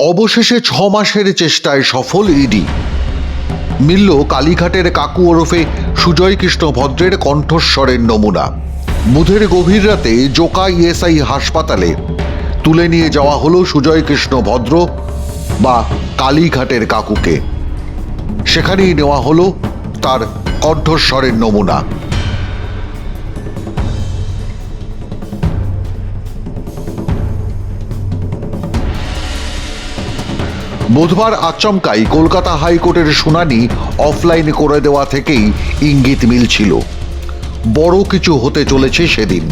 অবশেষে ছ মাসের চেষ্টায় সফল ইডি। মিলল কালীঘাটের কাকু ওরফে সুজয় কৃষ্ণ ভদ্রের কণ্ঠস্বরের নমুনা। বুধের গভীর রাতে জোকা ইএসআই হাসপাতালে তুলে নিয়ে যাওয়া হলো সুজয় কৃষ্ণ ভদ্র বা কালীঘাটের কাকুকে। সেখানেই নেওয়া হলো তার কণ্ঠস্বরের নমুনা। বুধবার আচমকাই কলকাতা হাইকোর্টের শুনানি অফলাইন করে দেওয়া থেকেই ইঙ্গিত মিলছিল। বড় কিছু হতে চলেছে সেদিন।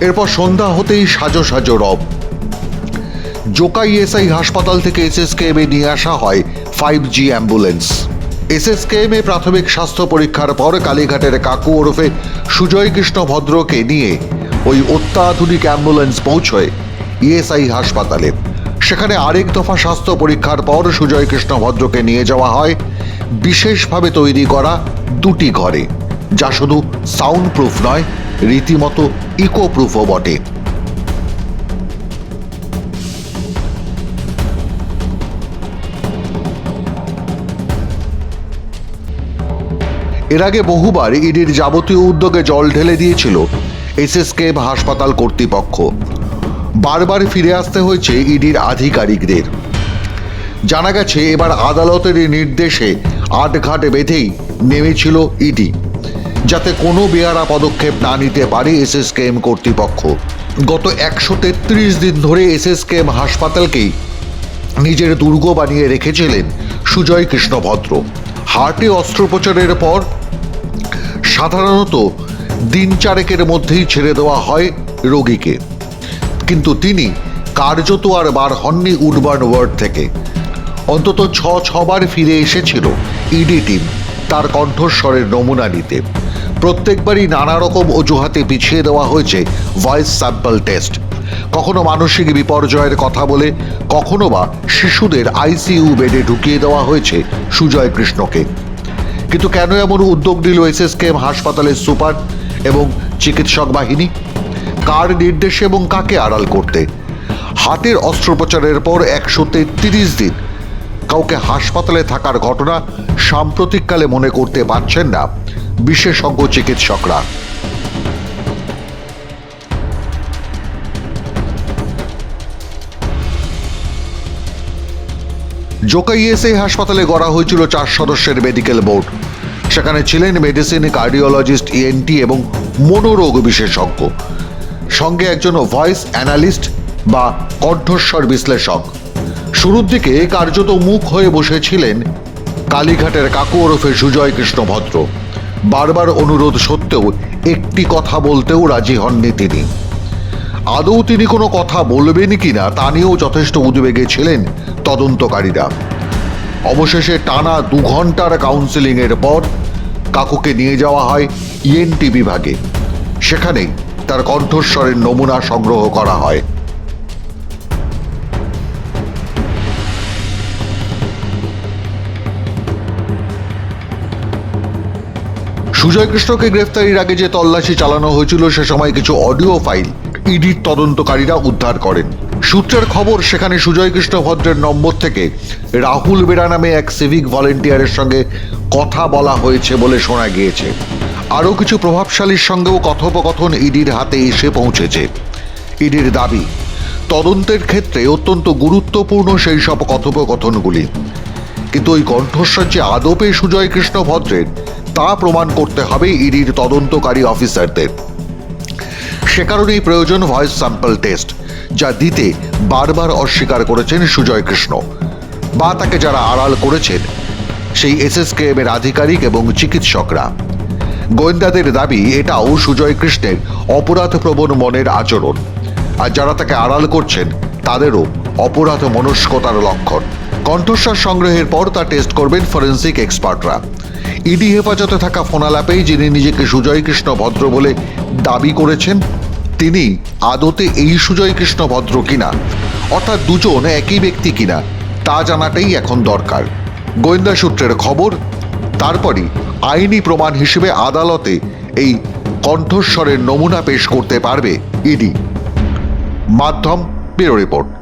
এরপর সন্ধ্যা হতেই সাজো সাজো রব। জোকাই এসআই হাসপাতাল থেকে এসএসকেএমে নিয়ে আসা হয় ফাইভ জি অ্যাম্বুলেন্স। এসএসকেএমে প্রাথমিক স্বাস্থ্য পরীক্ষার পর কালীঘাটের কাকু ওরফে সুজয় কৃষ্ণ ভদ্রকে নিয়ে ওই অত্যাধুনিক অ্যাম্বুলেন্স পৌঁছয় ইএসআই হাসপাতালে। সেখানে আরেক দফা স্বাস্থ্য পরীক্ষার পর সুজয় কৃষ্ণ ভদ্রকে নিয়ে যাওয়া হয়। বিশেষভাবে তৈরি করা দুটি ঘরে, যা শুধু সাউন্ড প্রুফ নয়, রীতিমতো ইকো প্রুফও বটে। এর আগে বহুবার ইডির যাবতীয় উদ্যোগে জল ঢেলে দিয়েছিল এসএসকেএম হাসপাতাল কর্তৃপক্ষ। বারবার ফিরে আসতে হয়েছে ইডির আধিকারিকদের। জানা গেছে, এবার আদালতের নির্দেশে আটঘাট বেঁধেই নেমেছিল ইডি, যাতে কোনো বেয়ারা পদক্ষেপ না নিতে পারে এসএসকেএম কর্তৃপক্ষ। গত একশো তেত্রিশ দিন ধরে এসএসকেএম হাসপাতালকেই নিজের দুর্গ বানিয়ে রেখেছিলেন সুজয় কৃষ্ণভদ্র। হার্টে অস্ত্রোপচারের পর সাধারণত দিন চারেকের মধ্যেই ছেড়ে দেওয়া হয় রোগীকে। কিন্তু তিনি কার্যত আর বার হননি উডবার্ন ওয়ার্ড থেকে। অন্তত ছ, ছবার ফিরে এসেছিল ইডি টিম তার কণ্ঠস্বরের নমুনা নিতে। প্রত্যেকবারই নানা রকম অজুহাতে পিছিয়ে দেওয়া হয়েছে ভয়েস স্যাম্পল টেস্ট। কখনো মানসিক বিপর্যয়ের কথা বলে, কখনো বা শিশুদের আইসিইউ বেডে ঢুকিয়ে দেওয়া হয়েছে সুজয় কৃষ্ণকে। কিন্তু কেন এমন উদ্যোগ নিল এসএসকেএম হাসপাতালের সুপার এবং চিকিৎসক বাহিনী? কার নির্দেশে এবং কাকে আড়াল করতে? হাতের অস্ত্রোপচারের পর একশো তেত্রিশ দিন। কাউকে হাসপাতালে থাকার ঘটনা সাম্প্রতিককালে মনে করতে পারছেন না বিশেষজ্ঞ চিকিৎসকরা। জোকাইএসএ হাসপাতালে গড়া হয়েছিল চার সদস্যের মেডিকেল বোর্ড। সেখানে ছিলেন মেডিসিন কার্ডিওলজিস্ট ইএনটি এবং মনোরোগ বিশেষজ্ঞ। সঙ্গে একজন ভয়েস অ্যানালিস্ট বা কণ্ঠস্বর বিশ্লেষক। শুরুর দিকে কার্যত মুখ হয়ে বসেছিলেন কালীঘাটের কাকু ওরফে সুজয় কৃষ্ণ ভদ্র বারবার অনুরোধ সত্ত্বেও একটি কথা বলতেও রাজি হননি তিনি। আদৌ তিনি কোনো কথা বলবেন কিনা তা নিয়েও যথেষ্ট উদ্বেগে ছিলেন তদন্তকারীরা। অবশেষে টানা দু ঘণ্টার কাউন্সেলিংয়ের পর কাকুকে নিয়ে যাওয়া হয় ইএনটি বিভাগে। সেখানেই তার কণ্ঠস্বরের নমুনা সংগ্রহ করা হয়। সুজয় কৃষ্ণকে গ্রেফতারির আগে যে তল্লাশি চালানো হয়েছিল, সে সময় কিছু অডিও ফাইল ইডির তদন্তকারীরা উদ্ধার করেন। সূত্রের খবর, সেখানে সুজয় কৃষ্ণ ভদ্রের নম্বর থেকে রাহুল বেরা নামে এক সিভিক ভলেন্টিয়ারের সঙ্গে কথা বলা হয়েছে বলে শোনা গিয়েছে। আরও কিছু প্রভাবশালীর সঙ্গেও কথোপকথন ইডির হাতে এসে পৌঁছেছে। ইডির দাবি, তদন্তের ক্ষেত্রে অত্যন্ত গুরুত্বপূর্ণ সেই সব কথোপকথনগুলি। কিন্তু ওই কণ্ঠস্বর যে আদপে সুজয় কৃষ্ণ ভদ্রের, তা প্রমাণ করতে হবে ইডির তদন্তকারী অফিসারদের। সে কারণেই প্রয়োজন ভয়েস স্যাম্পল টেস্ট, যা দিতে বারবার অস্বীকার করেছেন সুজয় কৃষ্ণ। বা তাকে যারা আড়াল করেছেন, সেই এসএসকেএম এর আধিকারিক এবং চিকিৎসকরা। গোয়েন্দাদের দাবি, এটাও সুজয় কৃষ্ণের অপরাধপ্রবণ মনের আচরণ। আর যারা তাকে আড়াল করছেন, তাদেরও অপরাধ মনস্কতার লক্ষণ। কণ্ঠস্বর সংগ্রহের পর তা টেস্ট করবেন ফরেন্সিক এক্সপার্টরা। ইডি হেফাজতে থাকা ফোনালাপেই যিনি নিজেকে সুজয় কৃষ্ণ ভদ্র বলে দাবি করেছেন, তিনি আদতে এই সুজয় কৃষ্ণ ভদ্র কিনা, অর্থাৎ দুজন একই ব্যক্তি কিনা, তা জানাটাই এখন দরকার। গোয়েন্দা সূত্রের খবর তারপরই আইনি প্রমাণ হিসেবে আদালতে এই কণ্ঠস্বরের নমুনা পেশ করতে পারবে ইডি। মাধ্যম ব্যুরো রিপোর্ট।